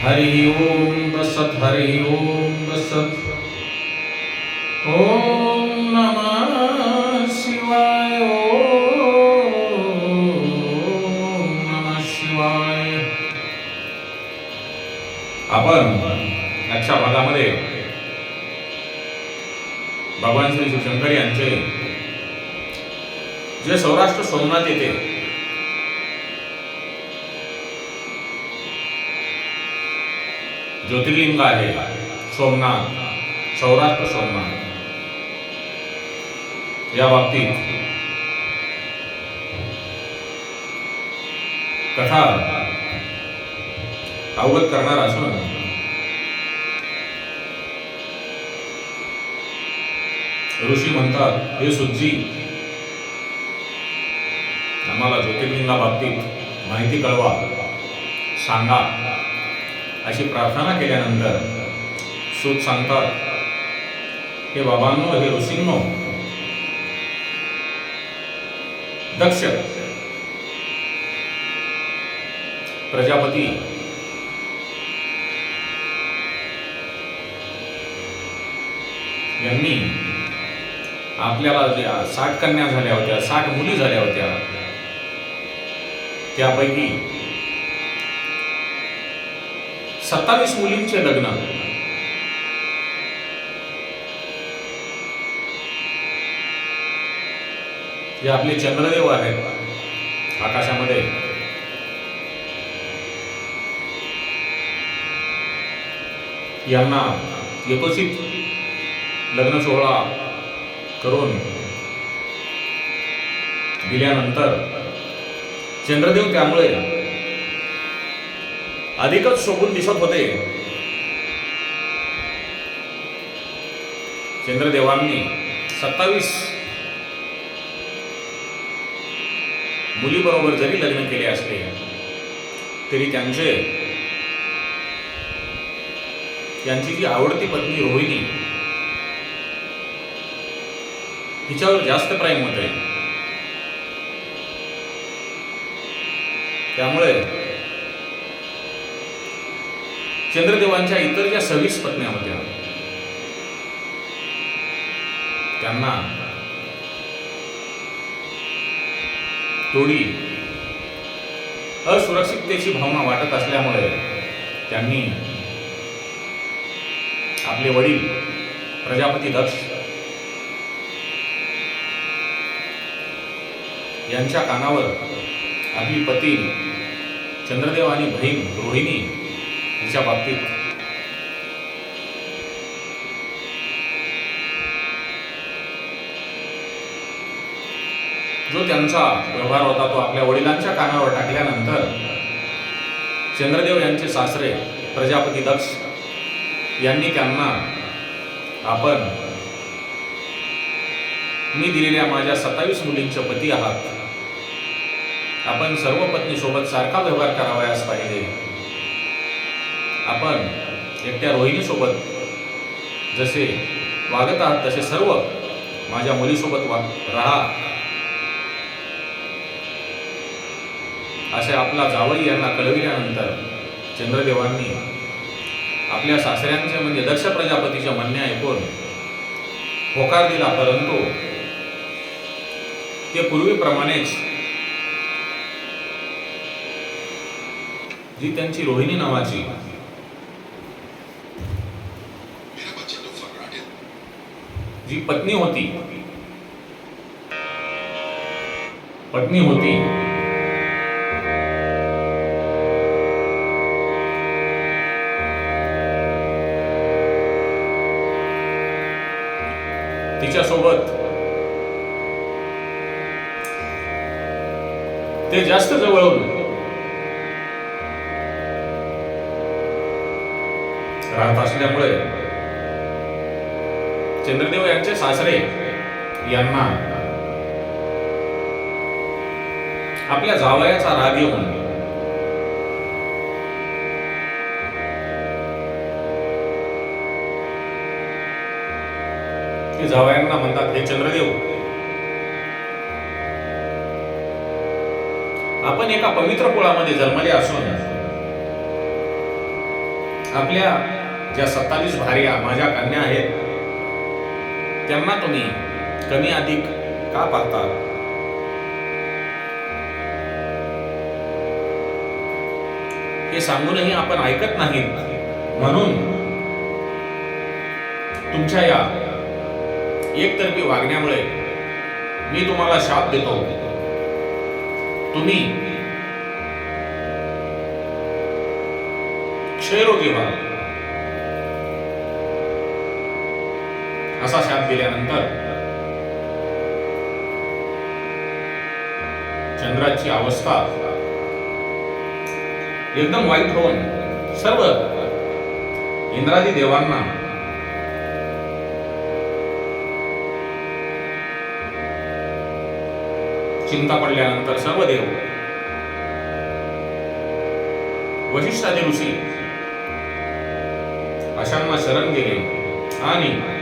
हरि ओम बसत हरि ओम बसत। ओम नमः शिवाय ओम नमः शिवाय। आपण आजच्या भागामध्ये भगवान श्री शिवशंकर यांचे जे सौराष्ट्र सोमनाथ येथे ज्योतिर्लिंग आहे. सोमनाथ. सौराष्ट्र सोमनाथ. या बाबतीत कथा अवगत करणार असून ऋषी म्हणतात हे सुजी आम्हाला ज्योतिर्लिंगा बाबतीत माहिती कळवा. सांगा. अशी प्रार्थना केल्यानंतर सूत सांगतात हे बाबांनो हे ऋषींनो दक्ष प्रजापती यांनी आपल्याला ज्या साठ कन्या झाल्या होत्या साठ मुली झाल्या होत्या त्यापैकी सत्तावीस मुलींचे लग्न. जे आपले चंद्रदेव आहेत. आकाशामध्ये. यांना यथोचित लग्न सोहळा करून दिल्यानंतर चंद्रदेव त्यामुळे अधिकच शोभून दिसत होते. चंद्रदेवांनी सत्तावीस मुलीबरोबर जरी लग्न केले असले तरी त्यांचे त्यांची जी आवडती पत्नी रोहिणी हिच्यावर जास्त प्रेम होते. त्यामुळे चंद्रदेवांच्या इतर ज्या सव्वीस पत्न्या होत्या त्यांना थोडी असुरक्षिततेची भावना वाटत असल्यामुळे त्यांनी आपले वडील प्रजापती दक्ष यांच्या कानावर आपली पती चंद्रदेव आणि बहीण रोहिणी हिच्या बाबतीत? जो त्यांचा व्यवहार होता तो आपल्या वडिलांच्या कानावर टाकल्यानंतर चंद्रदेव यांचे सासरे प्रजापती दक्ष यांनी त्यांना आपण मी दिलेल्या माझ्या सत्तावीस मुलींचे पती आहात. आपण सर्व पत्नीसोबत सारखा व्यवहार करावयास पाहिजे. आपण एकट्या रोहिणीसोबत जसे वागत आहात तसे सर्व माझ्या मुलीसोबत वा राहा. असे आपला जावई यांना कळविल्यानंतर चंद्रदेवांनी आपल्या सासऱ्यांचे म्हणजे दक्ष प्रजापतीचे म्हणणे ऐकून होकार दिला. परंतु ते पूर्वीप्रमाणेच जी त्यांची रोहिणी नावाची जी पत्नी होती. पत्नी होती. तिच्यासोबत ते जास्त जवळून राहत असल्यामुळे चंद्रदेव सासरे यांना आपल्या जावयाचा राग येऊन ते जावयांना म्हणतात हे चंद्रदेव आपण एका पवित्र कुळामध्ये जन्मले असून आपल्या ज्या सत्तावीस भार्या माझ्या कन्या आहेत त्यांना तुम्ही कमी अधिक का पाहता? हे सांगूनही आपण ऐकत नाहीत. म्हणून तुमच्या या एकतर्फी वागण्यामुळे मी तुम्हाला शाप देतो. तुम्ही क्षयरोगी व्हा. असा शाप दिल्यानंतर चंद्राची अवस्था एकदम वाईट होऊन सर्व इंद्रादी देवांना चिंता पडल्यानंतर सर्व देव वशिष्ठादी ऋषी अशांना शरण गेले आणि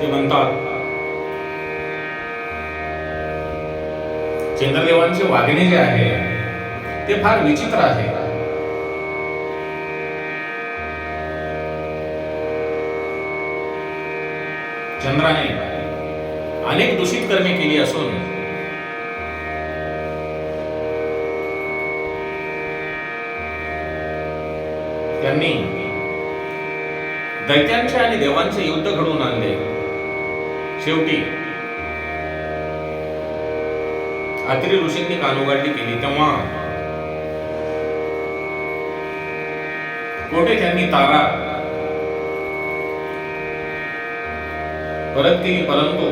ते म्हणतात चंद्रदेवांचे वागणे जे आहे ते फार विचित्र आहे. चंद्राने अनेक दूषित कर्मे केली असून त्यांनी दैत्यांचे आणि देवांचे युद्ध घडवून आणले. शेवटी अत्रि ऋषींनी कानोगाडली केली तेव्हा कोठे त्यांनी तारा परत केली परंतु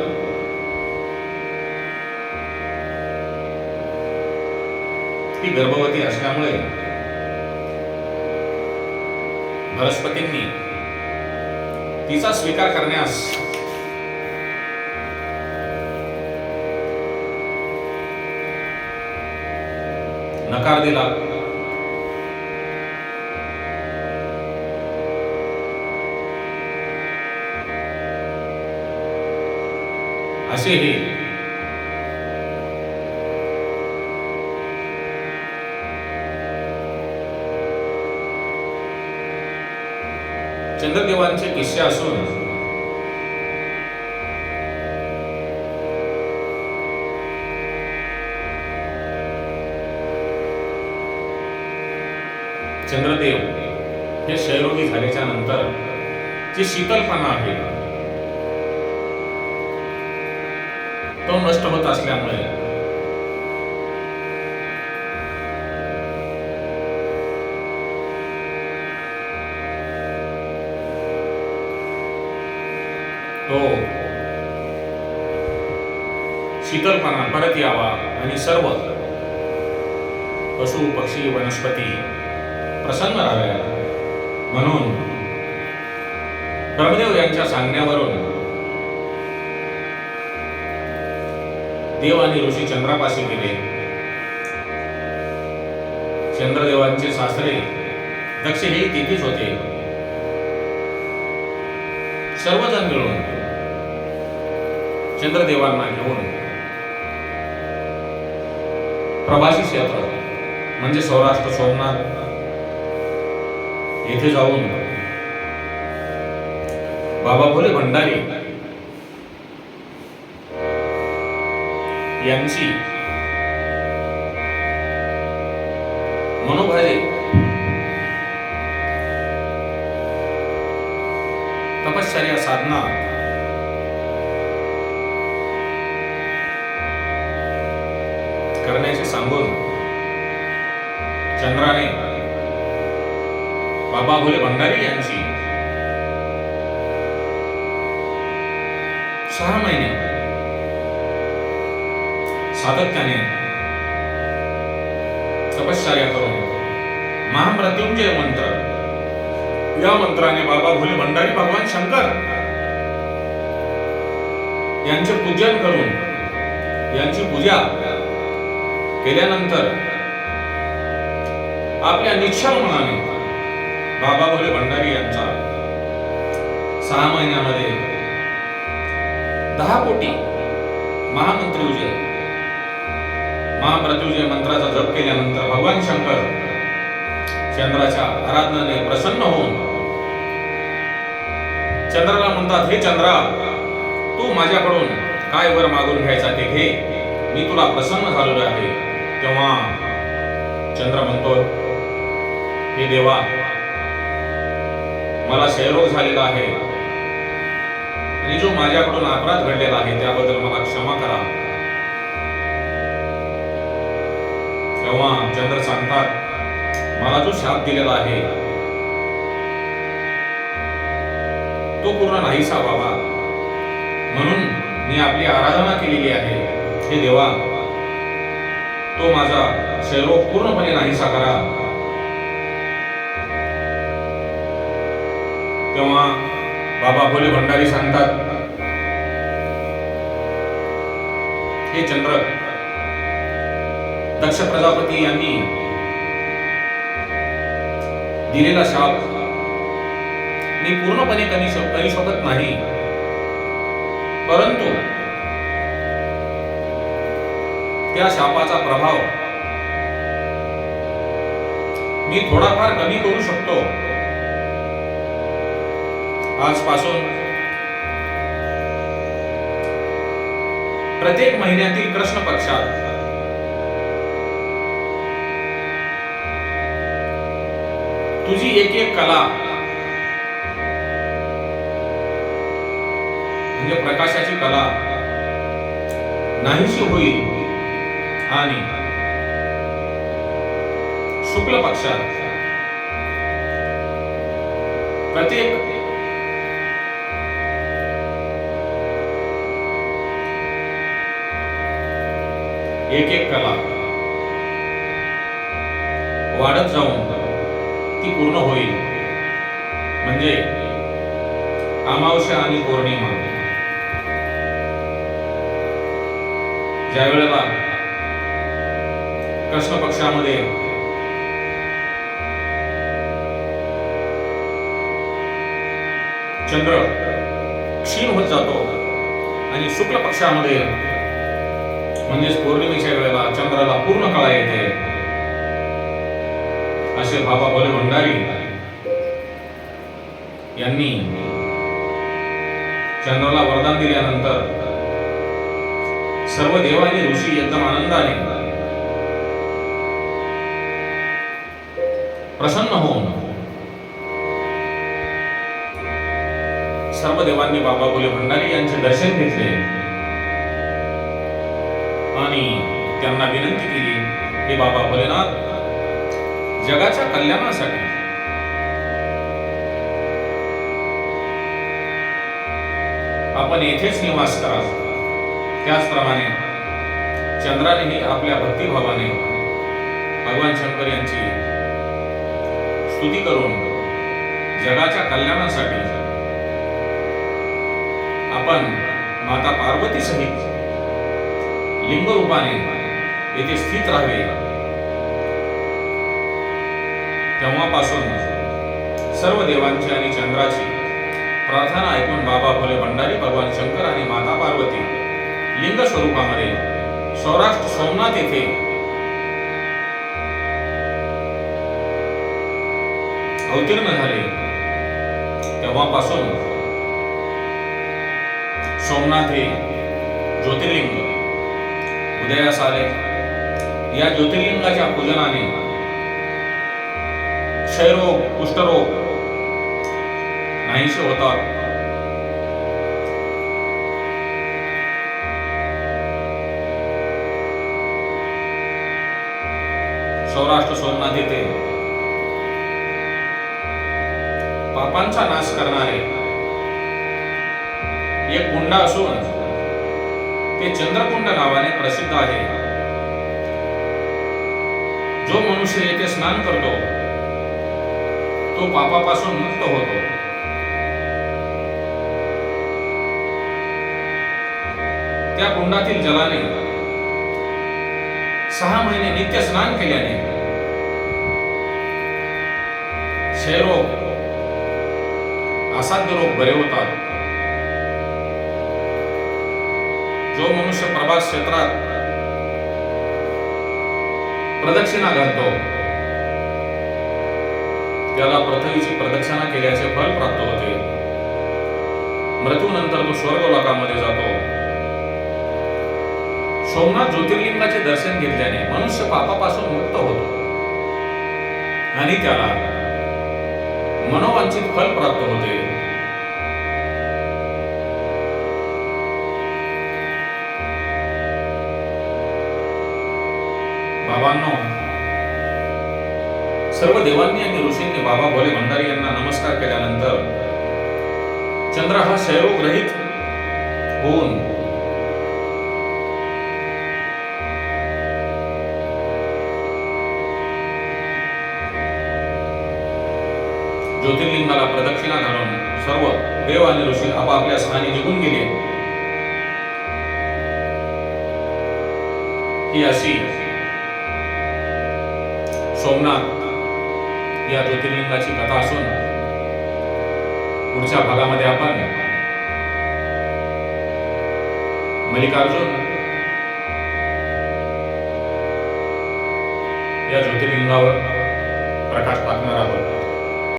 ती गर्भवती असल्यामुळे बृहस्पतींनी तिचा स्वीकार करण्यास नकार दिला. असे हे चंद्रदेवांचे किस्से असून चंद्रदेव हे क्षयरोगी झाल्याच्यानंतर जे शीतलपणा आहे तो नष्ट होत असल्यामुळे तो शीतलपणा परत यावा आणि सर्व पशु पक्षी वनस्पती प्रसन्न राहाव्या म्हणून ब्रह्मदेव यांच्या सांगण्यावरून देव आणि ऋषी चंद्रापाशी गेले. चंद्रदेवांचे सासरे दक्ष हे तिथेच होते. सर्वजण मिळून चंद्रदेवांना घेऊन प्रवासी क्षेत्र म्हणजे सौराष्ट्र सोमनाथ येथे जाऊन बाबा भोले भंडारी यांची मनोभावे तपश्चर्या साधना करण्याचे सांगून चंद्राने भोले भंडारी यांची. सहा महिने. सातत्याने. तपश्चर्या करून. महामृत्युंजय मंत्र. या मंत्राने बाबा भोले भंडारी भगवान शंकर यांचे पूजन करून यांची पूजा केल्यानंतर आपल्या निश्चल मनाने बाबा भोले भंडारी यांचा सहा महिन्यामध्ये दहा कोटी महामंत्रीउजय महाप्रत्युजय मंत्राचा जप केल्यानंतर भगवान शंकर चंद्राच्या आराधनाने प्रसन्न होऊन चंद्राला म्हणतात हे चंद्रा तू माझ्याकडून काय वर मागून घ्यायचा ते घे. मी तुला प्रसन्न झालेलो आहे. तेव्हा चंद्र म्हणतो हे देवा मला क्षयरोग झालेला आहे. आणि जो माझ्याकडून अपराध घडलेला आहे त्याबद्दल मला क्षमा करा. तेव्हा चंद्र सांगतात मला जो शाप दिलेला आहे तो पूर्ण नाहीसा व्हावा म्हणून मी आपली आराधना केलेली आहे. हे देवा तो माझा क्षयरोग पूर्णपणे नाहीसा करा. तेव्हा बाबा भोले भंडारी सांगतात हे चंद्र दक्ष प्रजापती यांनी दिलेला शाप मी पूर्णपणे कमी करू शकत नाही. परंतु त्या शापाचा प्रभाव मी थोडाफार कमी करू शकतो. आजपासून प्रत्येक महिन्यातील कृष्ण पक्षात तुझी एक एक कला म्हणजे प्रकाशाची कला नाहीशी होईल आणि शुक्ल पक्षात प्रत्येक एक एक कला वाढत जाऊन ती पूर्ण होईल. म्हणजे अमावस्या आणि पौर्णिमा. ज्या वेळेला कृष्ण पक्षामध्ये चंद्र क्षीण होत जातो आणि शुक्ल पक्षामध्ये म्हणजेच पौर्णिमेच्या वेळेला चंद्राला पूर्ण कळा येते. असे बाबा भोले भंडारी यांनी चंद्राला वरदान दिल्यानंतर सर्व देव ऋषी एकदम आनंदाने प्रसन्न होऊन सर्व देवांनी बाबा भोले भंडारी यांचे दर्शन घेतले. आणि त्यांना विनंती केली हे बाबा भोलेनाथ जगाच्या कल्याणासाठी आपण येथेच निवास करा. त्याचप्रमाणे चंद्रानेही आपल्या भक्तिभावाने भगवान शंकर यांची स्तुती करून जगाच्या कल्याणासाठी आपण माता पार्वती सहित लिंगरूपाने येथे स्थित राहावे. तेव्हापासून सर्व देवांची आणि चंद्राची प्रार्थना ऐकून बाबा भोले भंडारी भगवान शंकर आणि माता पार्वती लिंग स्वरूपामध्ये सौराष्ट्र सोमनाथ येथे अवतीर्ण झाले. तेव्हापासून सोमनाथ हे ज्योतिर्लिंग उदयास आले या ज्योतिर्लिंगाच्या पूजनाने क्षयरोग कुष्ठरोग नाहीसे होतात. सौराष्ट्र सोमनाथ येथे पापांचा नाश करणारे एक गुंडा असून हे चंद्रकुंड नावाने प्रसिद्ध आहे. जो मनुष्य येथे स्नान करतो तो पापापासून मुक्त होतो. त्या कुंडातील जलाने सहा महिने नित्य स्नान केल्याने क्षयरोग असाध्य रोग बरे होतात. जो मनुष्य प्रभास क्षेत्रात प्रदक्षिणा घालतो त्याला पृथ्वीची प्रदक्षिणा केल्याचे फल प्राप्त होते. मृत्यूनंतर तो स्वर्गलोकामध्ये जातो. सोमनाथ ज्योतिर्लिंगाचे दर्शन घेतल्याने मनुष्य पापापासून मुक्त होतो. आणि त्याला मनोवांचित फल प्राप्त होते. बाबांनो सर्व देवांनी आणि ऋषींनी बाबा भोले भंडारी यांना नमस्कार केल्यानंतर चंद्र हा क्षयरोगरहित होऊन ज्योतिर्लिंगाला प्रदक्षिणा घालून सर्व देव आणि ऋषी आपापल्या स्थानी निघून गेले. ही अशी सोमनाथ या ज्योतिर्लिंगाची कथा असून पुढच्या भागामध्ये आपण मल्लिकार्जुन या ज्योतिर्लिंगावर प्रकाश टाकणार आहोत.